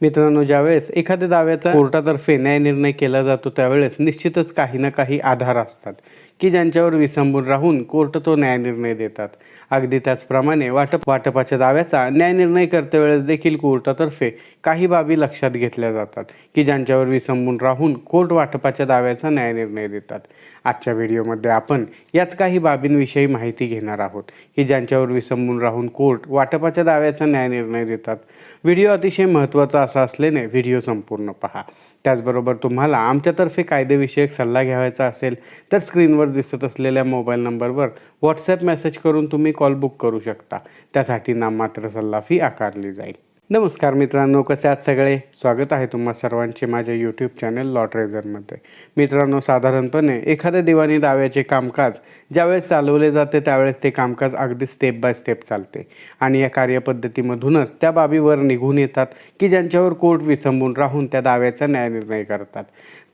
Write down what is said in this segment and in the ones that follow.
मित्रांनो ज्यावेळेस एखाद्या दाव्याचा कोर्टातर्फे न्याय निर्णय केला जातो त्यावेळेस निश्चितच काही ना काही आधार असतात की ज्यांच्यावर विसंबून राहून कोर्ट तो न्यायनिर्णय देतात. अगदी त्याचप्रमाणे वाटप वाटपाच्या दाव्याचा न्यायनिर्णय करतेवेळेस करते वेळेस देखील कोर्टातर्फे काही बाबी लक्षात घेतल्या जातात की ज्यांच्यावर विसंबून राहून कोर्ट वाटपाच्या दाव्याचा न्यायनिर्णय देतात. आजच्या व्हिडिओमध्ये आपण याच काही बाबींविषयी माहिती घेणार आहोत की ज्यांच्यावर विसंबून राहून कोर्ट वाटपाच्या दाव्याचा न्याय निर्णय देतात. व्हिडिओ अतिशय महत्त्वाचा असा असल्याने व्हिडिओ संपूर्ण पहा. त्याचबरोबर तुम्हाला आमच्यातर्फे कायदेविषयक सल्ला घ्यावायचा असेल तर स्क्रीनवर दिसत असलेल्या मोबाईल नंबरवर व्हॉट्सॲप मेसेज करून तुम्ही कॉल बुक करू शकता. त्यासाठी नाममात्र सल्ला फी आकारली जाईल. नमस्कार मित्रांनो कसे आहात सगळे? स्वागत आहे तुम्हा सर्वांचे माझ्या यूट्यूब चॅनल लॉटरेजरमध्ये मित्रांनो साधारणपणे एखाद्या दिवाणी दाव्याचे कामकाज ज्यावेळेस चालवले जाते त्यावेळेस ते कामकाज अगदी स्टेप बाय स्टेप चालते. आणि या कार्यपद्धतीमधूनच त्या बाबीवर निघून येतात की ज्यांच्यावर कोर्ट विसंबून राहून त्या दाव्याचा न्यायनिर्णय करतात.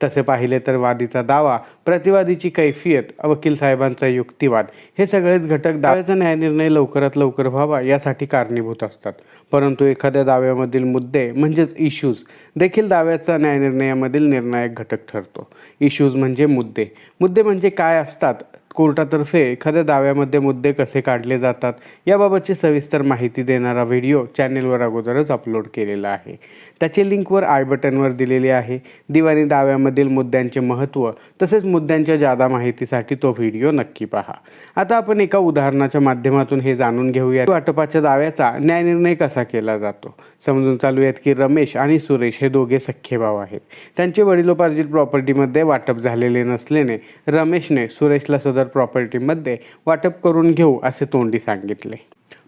तसे पाहिले तर वादीचा दावा प्रतिवादीची कैफियत वकील साहेबांचा युक्तिवाद हे सगळेच घटक दाव्याचा न्यायनिर्णय लवकरात लवकर व्हावा यासाठी कारणीभूत असतात. परंतु एखाद्या दाव्यामधील मुद्दे म्हणजेच इश्यूज देखील दाव्याचा न्यायनिर्णयामधील निर्णायक घटक ठरतो. इश्यूज म्हणजे मुद्दे. मुद्दे म्हणजे काय असतात? कोर्टातर्फे एखाद्या दाव्यामध्ये मुद्दे कसे काढले जातात याबाबतची सविस्तर माहिती देणारा व्हिडिओ चॅनेलवर अगोदरच अपलोड केलेला आहे. त्याचे लिंकवर आय बटनवर दिलेली आहे. दिवाणी दाव्यामधील मुद्द्यांचे महत्त्व तसेच मुद्द्यांच्या जादा माहितीसाठी तो व्हिडिओ नक्की पहा. आता आपण एका उदाहरणाच्या माध्यमातून हे जाणून घेऊया वाटपाच्या दाव्याचा न्यायनिर्णय कसा केला जातो? समजून चालूयात की रमेश आणि सुरेश हे दोघे सख्खे भाऊ आहेत. त्यांचे वडिलोपार्जित प्रॉपर्टीमध्ये वाटप झालेले नसल्याने रमेशने सुरेशला सदर प्रॉपर्टीमध्ये वाटप करून घेऊ असे तोंडी सांगितले.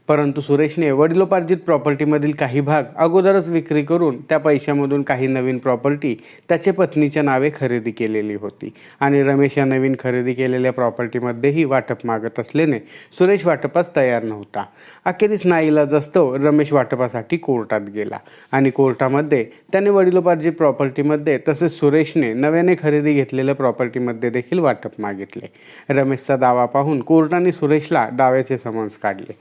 परंतु सुरेशने वडिलोपार्जित प्रॉपर्टीमधील काही भाग अगोदरच विक्री करून त्या पैशामधून काही नवीन प्रॉपर्टी त्याचे पत्नीच्या नावे खरेदी केलेली होती. आणि रमेश या नवीन खरेदी केलेल्या प्रॉपर्टीमध्येही वाटप मागत असल्याने सुरेश वाटपास तयार नव्हता. अखेरीस नाईलाज असतो रमेश वाटपासाठी कोर्टात गेला आणि कोर्टामध्ये त्याने वडिलोपार्जित प्रॉपर्टीमध्ये तसेच सुरेशने नव्याने खरेदी घेतलेल्या प्रॉपर्टीमध्ये देखील वाटप मागितले. रमेशचा दावा पाहून कोर्टाने सुरेशला दाव्याचे समन्स काढले.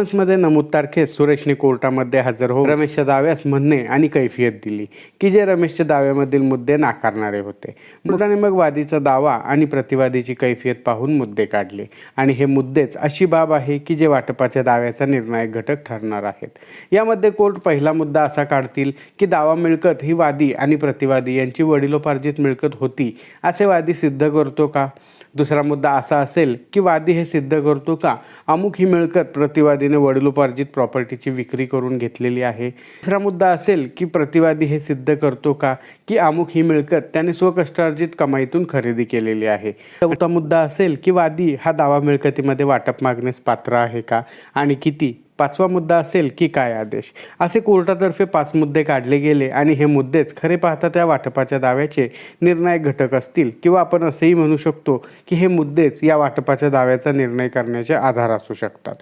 समन्समध्ये नमूद तारखेस सुरेशने कोर्टामध्ये हजर होऊन रमेशच्या दाव्यास म्हणणे आणि कैफियत दिली. की जे रमेशच्या दाव्यामधील मुद्दे नाकारणारे होते. मुलाने मग वादीचा दावा आणि प्रतिवादीची कैफियत पाहून मुद्दे काढले. आणि हे मुद्देच अशी बाब आहे की जे वाटपाच्या दाव्याचा निर्णायक घटक ठरणार आहेत. यामध्ये कोर्ट पहिला मुद्दा असा काढतील की दावा मिळकत ही वादी आणि प्रतिवादी यांची वडिलोपार्जित मिळकत होती. असे वादी सिद्ध करतो का? दुसरा मुद्दा असा असेल की वादी हे सिद्ध करतो का? अमुक ही मिळकत प्रतिवादी प्रतिवादीने वडिलोपार्जित प्रॉपर्टीची विक्री करून घेतलेली आहे. तिसरा मुद्दा असेल की प्रतिवादी हे सिद्ध करतो का? की अमुक ही मिळकत त्याने स्वकष्टार्जित कमाईतून खरेदी केलेली आहे. चौथा मुद्दा असेल की वादी हा दावा मिळकतीमध्ये वाटप मागण्यास पात्र आहे का? आणि किती? पाचवा मुद्दा असेल की काय आदेश? असे कोर्टातर्फे पाच मुद्दे काढले गेले आणि हे मुद्देच खरे पाहता त्या वाटपाच्या दाव्याचे निर्णायक घटक असतील किंवा आपण असेही म्हणू शकतो की हे मुद्देच या वाटपाच्या दाव्याचा निर्णय करण्याचे आधार असू शकतात.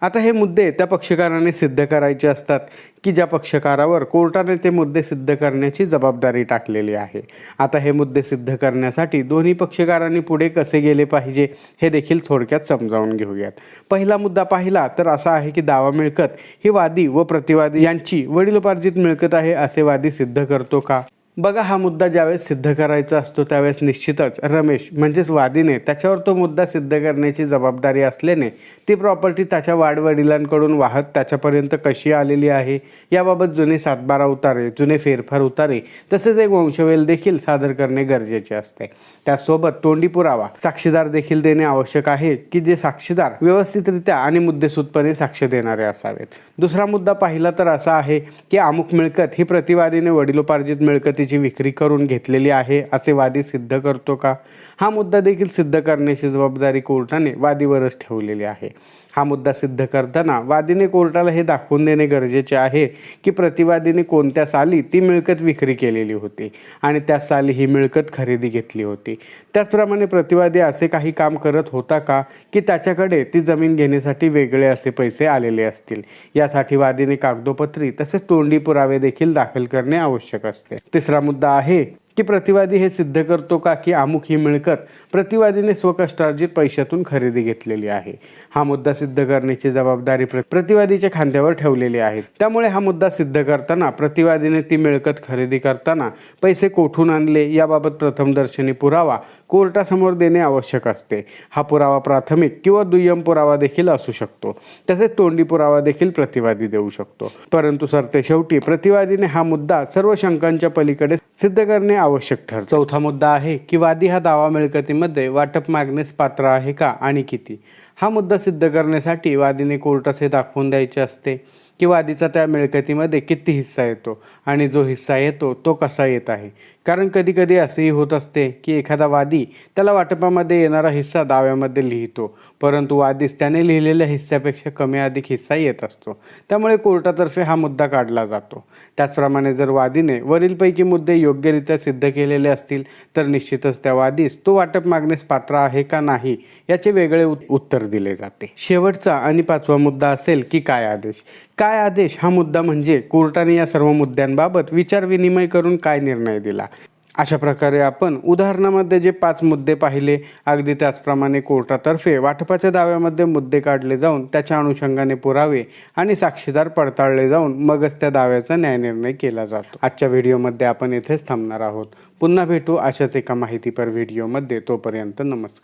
आता हे मुद्दे त्या पक्षकाराने सिद्ध करायचे असतात की ज्या पक्षकारावर कोर्टाने ते मुद्दे सिद्ध करण्याची जबाबदारी टाकलेली आहे. आता हे मुद्दे सिद्ध करण्यासाठी दोन्ही पक्षकारांनी पुढे कसे गेले पाहिजे हे देखील थोडक्यात समजावून घेऊयात. पहिला मुद्दा पाहिला तर असा आहे की दावा मिळकत ही वादी व प्रतिवादी यांची वडिलोपार्जित मिळकत आहे असे वादी सिद्ध करतो का? बघा हा मुद्दा ज्यावेळेस सिद्ध करायचा असतो त्यावेळेस निश्चितच रमेश म्हणजेच वादीने त्याच्यावर तो मुद्दा सिद्ध करण्याची जबाबदारी असल्याने ती प्रॉपर्टी त्याच्या वाडवडिलांकडून वाहत त्याच्यापर्यंत कशी आलेली आहे याबाबत जुने सातबारा उतारे जुने फेरफार उतारे तसेच एक वंशवेल देखील सादर करणे गरजेचे असते. त्यासोबत तोंडी पुरावा साक्षीदार देखील देणे आवश्यक आहे की जे साक्षीदार व्यवस्थितरित्या आणि मुद्देसूदपणे साक्ष देणारे असावेत. दुसरा मुद्दा पाहिला तर असा आहे की अमुक मिळकत ही प्रतिवादीने वडिलोपार्जित मिळकतीची विक्री करून घेतलेली आहे असे वादी सिद्ध करतो का? हा मुद्दा देखील सिद्ध करण्याची जबाबदारी कोर्टाने वादीवरच ठेवलेली आहे. हा मुद्दा सिद्ध करताना वादीने कोर्टाला हे दाखवून देणे गरजेचे आहे की प्रतिवादीने कोणत्या साली ती मिळकत विक्री केलेली होती आणि त्या साली ही मिळकत खरेदी घेतली होती. त्याचप्रमाणे प्रतिवादी असे काही काम करत होता का की त्याच्याकडे ती जमीन घेण्यासाठी वेगळे असे पैसे आलेले असतील? यासाठी वादीने कागदोपत्री तसेच तोंडी पुरावे देखील दाखल करणे आवश्यक असते. तिसरा मुद्दा आहे. की प्रतिवादी हे सिद्ध करतो का की अमुक ही मिळकत प्रतिवादीने स्वकष्टार्जित पैशातून खरेदी घेतलेली आहे. हा मुद्दा सिद्ध करण्याची जबाबदारी प्र- प्रतिवादीच्या खांद्यावर ठेवलेली आहे. त्यामुळे हा मुद्दा सिद्ध करताना प्रतिवादीने ती मिळकत खरेदी करताना पैसे कोठून आणले याबाबत प्रथमदर्शनी पुरावा कोर्टासमोर देणे आवश्यक असते. हा पुरावा प्राथमिक किंवा दुय्यम पुरावा देखील असू शकतो. तसेच तोंडी पुरावा देखील प्रतिवादी देऊ शकतो. परंतु सरते शेवटी प्रतिवादीने हा मुद्दा सर्व शंकांच्या पलीकडे सिद्ध करणे आवश्यक ठर चौथा मुद्दा आहे की वादी हा दावा मिळकतीमध्ये वाटप मागण्यास पात्र आहे का आणि किती? हा मुद्दा सिद्ध करण्यासाठी वादीने कोर्टास हे दाखवून द्यायचे असते की वादीचा त्या मिळकतीमध्ये किती हिस्सा येतो आणि जो हिस्सा येतो तो कसा येत आहे. कारण कधीकधी असेही होत असते की एखादा वादी त्याला वाटपामध्ये येणारा हिस्सा दाव्यामध्ये लिहितो परंतु वादीस त्याने लिहिलेल्या हिस्स्यापेक्षा कमी अधिक हिस्सा येत असतो. त्यामुळे कोर्टातर्फे हा मुद्दा काढला जातो. त्याचप्रमाणे जर वादीने वरीलपैकी मुद्दे योग्यरित्या सिद्ध केलेले असतील तर निश्चितच त्या वादीस तो वाटप मागण्यास पात्र आहे का नाही याचे वेगळे उत्तर दिले जाते. शेवटचा आणि पाचवा मुद्दा असेल की काय आदेश? काय आदेश? हा मुद्दा म्हणजे कोर्टाने या सर्व मुद्द्यांबाबत विचारविनिमय करून काय निर्णय दिला? अशा प्रकारे आपण उदाहरणामध्ये जे पाच मुद्दे पाहिले अगदी त्याचप्रमाणे कोर्टातर्फे वाटपाच्या दाव्यामध्ये मुद्दे काढले जाऊन त्याच्या अनुषंगाने पुरावे आणि साक्षीदार पडताळले जाऊन मगच त्या दाव्याचा न्यायनिर्णय केला जातो. आजच्या व्हिडिओमध्ये आपण येथेच थांबणार आहोत. पुन्हा भेटू अशाच एका माहितीपर व्हिडिओमध्ये. तोपर्यंत नमस्कार.